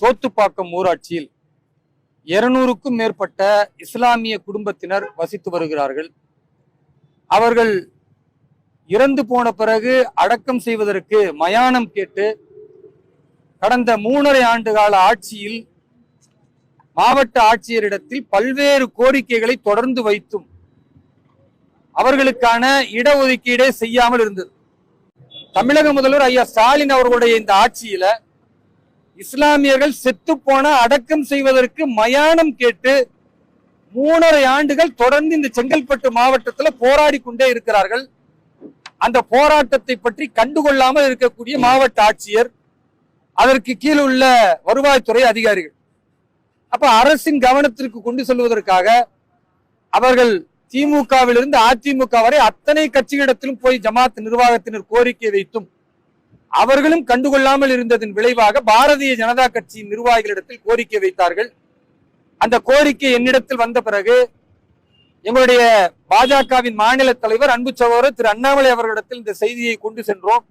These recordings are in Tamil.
சோத்துப்பாக்கம் ஊராட்சியில் இருநூறுக்கும் மேற்பட்ட இஸ்லாமிய குடும்பத்தினர் வசித்து வருகிறார்கள். அவர்கள் இறந்து போன பிறகு அடக்கம் செய்வதற்கு மயானம் கேட்டு கடந்த மூணரை ஆண்டு கால ஆட்சியில் மாவட்ட ஆட்சியரிடத்தில் பல்வேறு கோரிக்கைகளை தொடர்ந்து வைத்தும் அவர்களுக்கான இடஒதுக்கீடே செய்யாமல் இருந்தது. தமிழக முதல்வர் ஐயா ஸ்டாலின் அவர்களுடைய இந்த ஆட்சியில இஸ்லாமியர்கள் செத்து போன அடக்கம் செய்வதற்கு மயானம் கேட்டு மூணரை ஆண்டுகள் தொடர்ந்து இந்த செங்கல்பட்டு மாவட்டத்தில் போராடி கொண்டே இருக்கிறார்கள். அந்த போராட்டத்தை பற்றி கண்டுகொள்ளாமல் இருக்கக்கூடிய மாவட்ட ஆட்சியர் அதற்கு கீழ் உள்ள வருவாய்த்துறை அதிகாரிகள். அப்ப அரசின் கவனத்திற்கு கொண்டு செல்வதற்காக அவர்கள் திமுகவிலிருந்து அதிமுக வரை அத்தனை கட்சிகளிடத்திலும் போய் ஜமாத் நிர்வாகத்தினர் கோரிக்கை வைத்தும் அவர்களும் கண்டுகொள்ளாமல் இருந்ததன் விளைவாக பாரதிய ஜனதா கட்சியின் நிர்வாகிகளிடத்தில் கோரிக்கை வைத்தார்கள். அந்த கோரிக்கை என்னிடத்தில் வந்த பிறகு எங்களுடைய பாஜகவின் மாநில தலைவர் அன்பு சகோதரர் திரு அண்ணாமலை அவர்களிடத்தில் இந்த செய்தியை கொண்டு சென்றோம்.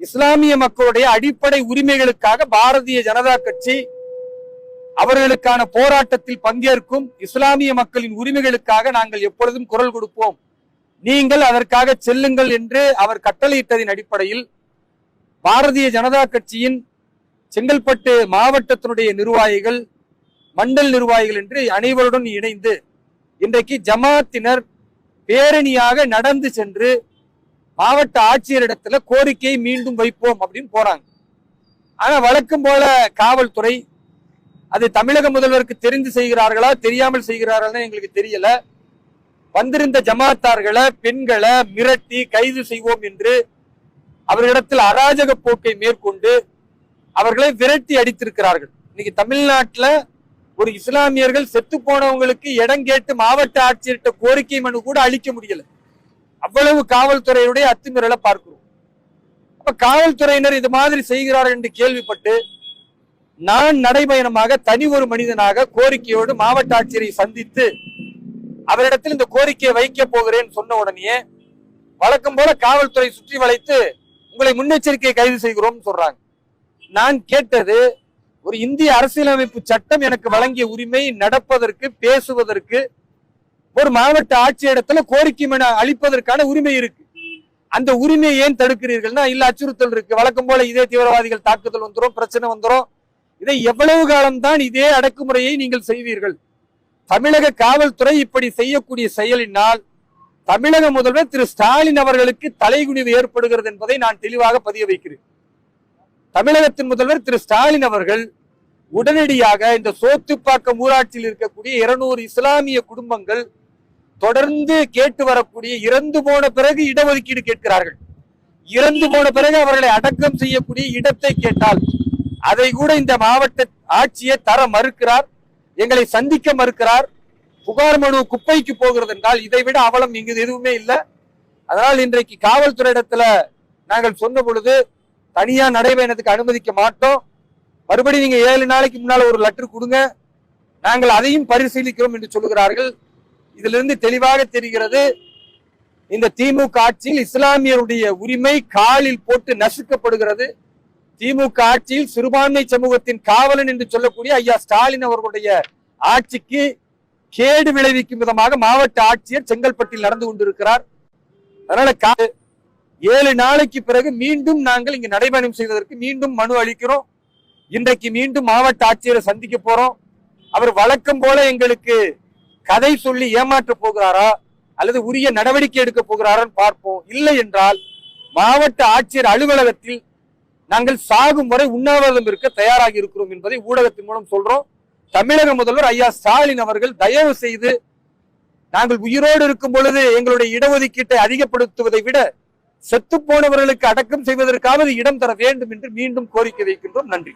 இஸ்லாமிய மக்களுடைய அடிப்படை உரிமைகளுக்காக பாரதிய ஜனதா கட்சி அவர்களுக்கான போராட்டத்தில் பங்கேற்கும் இஸ்லாமிய மக்களின் உரிமைகளுக்காக நாங்கள் எப்பொழுதும் குரல் கொடுப்போம். நீங்கள் அதற்காக செல்லுங்கள் என்று அவர் கட்டளையிட்டதின் அடிப்படையில் பாரதிய ஜனதா கட்சியின் செங்கல்பட்டு மாவட்டத்தினுடைய நிர்வாகிகள் மண்டல் நிர்வாகிகள் என்று அனைவருடன் இணைந்து இன்றைக்கு ஜமாத்தினர் பேரணியாக நடந்து சென்று மாவட்ட ஆட்சியரிடத்துல கோரிக்கையை மீண்டும் வைப்போம் அப்படின்னு போறாங்க. ஆனா வழக்கம் போல காவல்துறை அது தமிழக முதல்வருக்கு தெரிந்து செய்கிறார்களா தெரியாமல் செய்கிறார்களா எங்களுக்கு தெரியல. வந்திருந்த ஜமாத்தார்களை பெண்களை மிரட்டி கைது செய்வோம் என்று அவர்களிடத்தில் அராஜக போக்கை மேற்கொண்டு அவர்களை விரட்டி அடித்திருக்கிறார்கள். இன்னைக்கு தமிழ்நாட்டுல ஒரு இஸ்லாமியர்கள் செத்து போனவங்களுக்கு இடம் கேட்டு மாவட்ட ஆட்சியர்கிட்ட கோரிக்கை மனு கூட அளிக்க முடியல. அவ்வளவு காவல்துறையுடைய அத்துமீறலை பார்க்கிறோம். அப்ப காவல்துறையினர் இது மாதிரி செய்கிறார்கள் என்று கேள்விப்பட்டு நான் நடைபயணமாக தனி ஒரு மனிதனாக கோரிக்கையோடு மாவட்ட ஆட்சியரை சந்தித்து அவரிடத்தில் இந்த கோரிக்கையை வைக்க போகிறேன் சொன்ன உடனே வழக்கம் போல காவல்துறை சுற்றி வளைத்து உங்களை முன்னெச்சரிக்கை கைது செய்கிறோம் சொல்றாங்க. நான் கேட்டது ஒரு இந்திய அரசியலமைப்பு சட்டம் எனக்கு வழங்கிய உரிமை நடப்பதற்கு பேசுவதற்கு ஒரு மாவட்ட ஆட்சியிடத்துல கோரிக்கை மன அளிப்பதற்கான உரிமை இருக்கு. அந்த உரிமையை ஏன் தடுக்கிறீர்கள்னா இல்ல அச்சுறுத்தல் இருக்கு. வழக்கம் போல இதே தீவிரவாதிகள் தாக்குதல் வந்துடும் பிரச்சனை வந்துடும் இதை எவ்வளவு காலம்தான் இதே அடக்குமுறையை நீங்கள் செய்வீர்கள்? தமிழக காவல்துறை இப்படி செய்யக்கூடிய செயலினால் தமிழக முதல்வர் திரு ஸ்டாலின் அவர்களுக்கு தலைகுனிவு ஏற்படுகிறது என்பதை நான் தெளிவாக பதிய வைக்கிறேன். தமிழகத்தின் முதல்வர் திரு ஸ்டாலின் அவர்கள் உடனடியாக இந்த சோத்துப்பாக்கம் ஊராட்சியில் இருக்கக்கூடிய இருநூறு இஸ்லாமிய குடும்பங்கள் தொடர்ந்து கேட்டு வரக்கூடிய இறந்து போன பிறகு இடஒதுக்கீடு கேட்கிறார்கள். இறந்து போன பிறகு அவர்களை அடக்கம் செய்யக்கூடிய இடத்தை கேட்டால் அதை கூட இந்த மாவட்ட ஆட்சியை தர மறுக்கிறார் எங்களை சந்திக்க மறுக்கிறார் புகார் மனு குப்பைக்கு போகிறது என்றால் இதை விட அவலம் இங்கு எதுவுமே இல்லை. அதனால் இன்றைக்கு காவல்துறை இடத்துல நாங்கள் சொன்ன பொழுது தனியா நடைபயணத்துக்கு அனுமதிக்க மாட்டோம். மறுபடியும் நீங்க ஏழு நாளைக்கு முன்னால ஒரு லெட்டர் கொடுங்க. நாங்கள் அதையும் பரிசீலிக்கிறோம் என்று சொல்லுகிறார்கள். இதிலிருந்து தெளிவாக தெரிகிறது இந்த திமுக ஆட்சியில் இஸ்லாமியருடைய உரிமை காலில் போட்டு நசுக்கப்படுகிறது. திமுக ஆட்சியில் சிறுபான்மை சமூகத்தின் காவலன் என்று சொல்லக்கூடிய ஐயா ஸ்டாலின் அவர்களுடைய ஆட்சிக்கு கேடு விளைவிக்கும் விதமாக மாவட்ட ஆட்சியர் செங்கல்பட்டில் நடந்து கொண்டிருக்கிறார். அதனால ஏழு நாளைக்கு பிறகு மீண்டும் நாங்கள் இங்கு நடைபயணம் செய்வதற்கு மீண்டும் மனு அளிக்கிறோம். இன்றைக்கு மீண்டும் மாவட்ட ஆட்சியரை சந்திக்க போறோம். அவர் வழக்கம் போல எங்களுக்கு கதை சொல்லி ஏமாற்ற போகிறாரா? அல்லது உரிய நடவடிக்கை எடுக்க போகிறாரான்னு பார்ப்போம். இல்லை என்றால் மாவட்ட ஆட்சியர் அலுவலகத்தில் நாங்கள் சாகும் வரை உண்ணாவிரதம் இருக்க தயாராகி இருக்கிறோம் என்பதை ஊடகத்தின் மூலம் சொல்றோம். தமிழக முதல்வர் ஐயா ஸ்டாலின் அவர்கள் தயவு செய்து நாங்கள் உயிரோடு இருக்கும் பொழுது எங்களுடைய இடஒதுக்கீட்டை அதிகப்படுத்துவதை விட செத்து போனவர்களுக்கு அடக்கம் செய்வதற்காவது இடம் தர வேண்டும் என்று மீண்டும் கோரிக்கை வைக்கின்றோம். நன்றி.